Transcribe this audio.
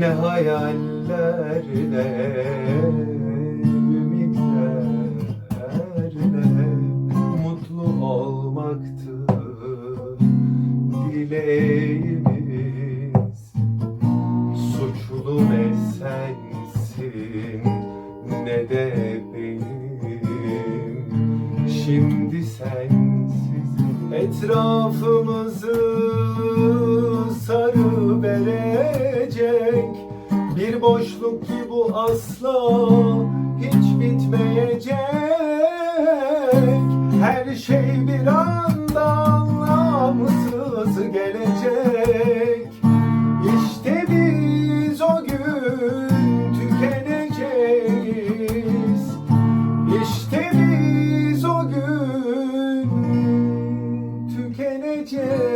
ne hayallerle ümitlerle mutlu olmaktı. Dileğimiz suçlu ne sensin ne de benim. Şimdi sensiz etrafımızı bitecek Bir boşluk ki bu asla hiç bitmeyecek. Her şey bir anda anlamsız gelecek. İşte biz o gün tükeneceğiz. İşte biz o gün tükeneceğiz.